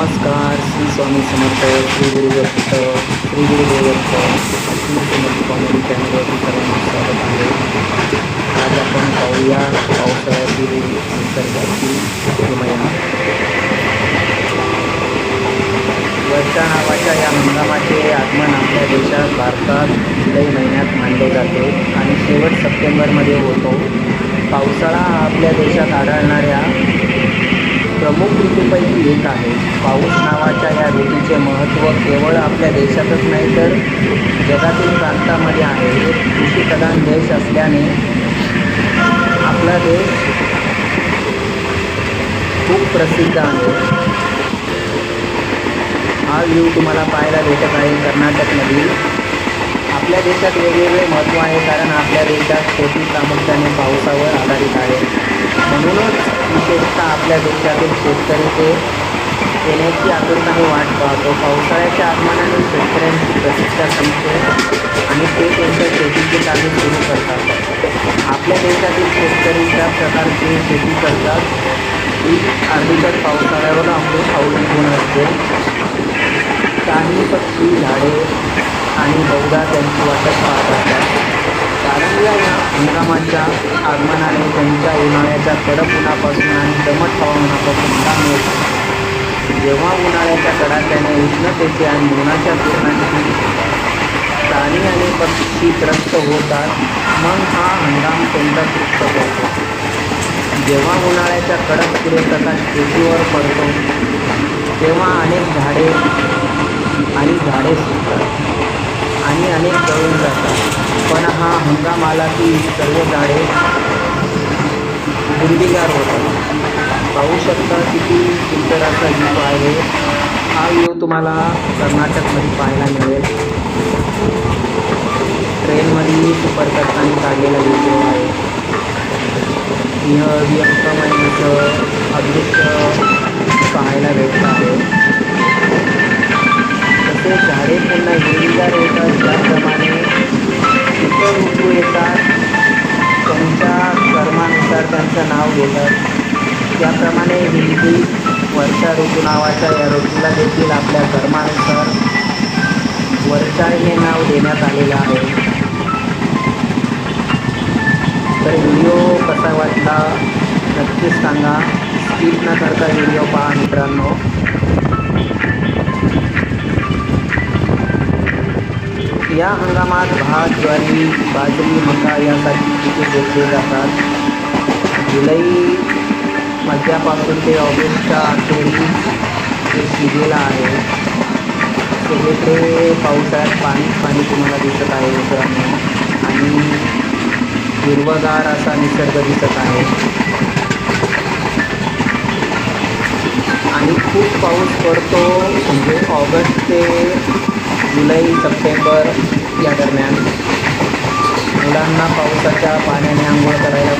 नमस्कार श्री स्वामी समर्थ श्री गुरुदत्त श्री गुरुदेवत्त श्री समर्थ कॉमेडी चॅनलवरती सर्वांना स्वागत आहे. आज आपण पाहूया पावसाळ्यातील निसर्गाची किमया वर्षा नावाच्या या हंगामाचे आगमन आपल्या देशात भारतात जुलै महिन्यात मानले जाते आणि शेवट सप्टेंबरमध्ये होतो. पावसाळा आपल्या देशात आढळणाऱ्या प्रमुख ऋतूपैकी एक आहे. पाऊस नावाच्या या ऋतूचे महत्त्व केवळ आपल्या देशातच नाही तर जगातील प्रांतामध्ये आहे. एक कृषीप्रधान देश असल्याने आपला देश खूप प्रसिद्ध आहे. हा व्ह्यू तुम्हाला पाहायला भेटत आहे कर्नाटकमधील. आपल्या देशात वेगवेगळे महत्त्व आहे कारण आपल्या देशात शेती प्रामुख्याने पावसावर आधारित आहे. म्हणूनच आपल्या देशातील शेतकरी ते येण्याची आतुरताने वाट पाहतो. पावसाळ्याच्या आगमनाने शेतकऱ्यांची प्रतीक्षा संपते आणि ते त्यांच्या शेतीची कामे सुरू करतात. आपल्या देशातील शेतकरी ज्या प्रकारची शेती करतात ती अर्धीकट पावसाळ्यावर अवलंबून अवलंबून असते. काही पक्षी झाडे आणि बहुधा त्यांची वाटत पाहत असतात कारण या हंगामाच्या आगमनाने त्यांच्या उन्हाळ्याच्या कडक उन्हापासून आणि दमट हवामानापासून काम मिळतो जेव्हा उन्हाळ्याच्या कडाक्याने उष्णतेचे आणि उन्हाच्या किरणांची प्राणी आणि पक्षी त्रस्त होतात मग हा हंगाम त्यांचा तृप्त करतो जेव्हा उन्हाळ्याच्या कडक सूर्यप्रकाश शेतीवर पडतो तेव्हा अनेक झाडे आणि झाडे सुकतात आणि अनेक जळून जातात. पण हा हंगाम आला की सर्व झाडे हिरवीगार होतात. पाहू शकता किती सुंदर असा व्ह्यू आहे. हा व्ह्यू तुम्हाला कर्नाटकमध्ये पाहायला मिळेल. ट्रेनमध्ये सुपर करताना काढलेला व्हिडिओ आहे. व्यक्तमय महिन्याचं अदृश्य पाहायला भेटत आहे. ऋतूचं नाव घेतात त्याप्रमाणे हिंदी वर्षा ऋतू नावाच्या या ऋतूला देखील आपल्या धर्मानुसार वर्षा हे नाव देण्यात आलेलं आहे. तर व्हिडिओ कसा वाटला नक्कीच सांगा. स्किप न करता व्हिडिओ पहा मित्रांनो. या हंगामात भात ज्वारी बाजरी मका यासाठी पिके घेतली जातात. जुलै मध्यापासून ते ऑगस्टच्या अखेरीस ते शिगेला आहे. सगळीकडे पावसाळ्यात पाणीच पाणी तुम्हाला दिसत आहे मित्रांनो. आणि हिरवगार असा निसर्ग दिसत आहे. आणि खूप पाऊस पडतो म्हणजे ऑगस्ट ते जुलै सप्टेंबर या दरम्यान. मुलांना पावसाच्या पाण्याने आंघोळ करायला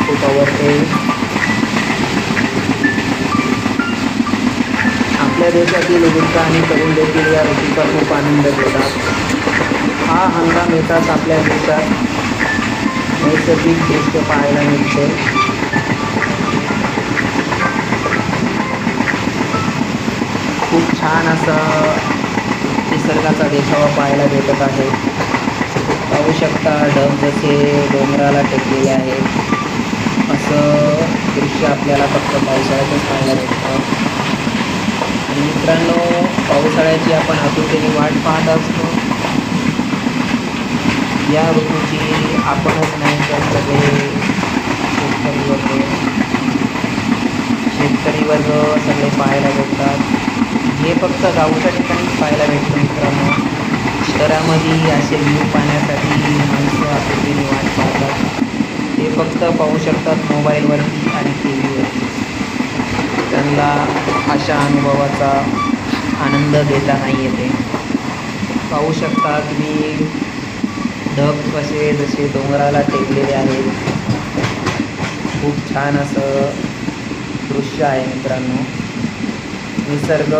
देशातील वृद्ध आणि तरुण देखील या ऋतूचा खूप आनंद घेतात हा हंगाम येताच आपल्या देशात नैसर्गिक दृश्य पाहायला मिळते. खूप छान असं निसर्गाचा देखावा पाहायला भेटत आहे. पाहू शकता ढग जसे डोंगराला टेकलेले आहेत असं दृश्य आपल्याला फक्त पावसाळ्यातच पाहायला भेटतं. आणि मित्रांनो पावसाळ्याची आपण आतुरतेने वाट पाहत असतो. या ऋतूची आपणच नाही तर सगळे शेतकरी वर्ग शेतकरी वर्ग सगळे पाहायला भेटतात. हे फक्त गावच्या ठिकाणीच पाहायला भेटतं मित्रांनो. शहरामध्ये असे व्ह्यू पाहण्यासाठी माणसं आतुरतेने वाट पाहतात. ते फक्त पाहू शकतात मोबाईलवरती आणि टी व्हीवरती त्यांना अशा अनुभवाचा आनंद घेता नाही येते. पाहू शकता तुम्ही ढग कसे जसे डोंगराला टेकलेले आहेत. खूप छान असं दृश्य आहे मित्रांनो. निसर्ग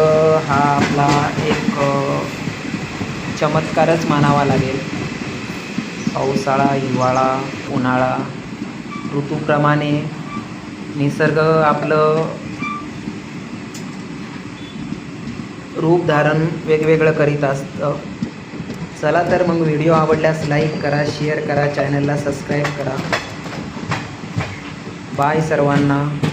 हा आपला एक चमत्कारच मानावा लागेल. पावसाळा हिवाळा उन्हाळा ऋतूप्रमाणे निसर्ग आपलं रूप धारण वेगवेगळं करीत असतं. चला तर मग व्हिडिओ आवडल्यास लाईक करा शेअर करा चॅनलला सबस्क्राईब करा. बाय सर्वांना.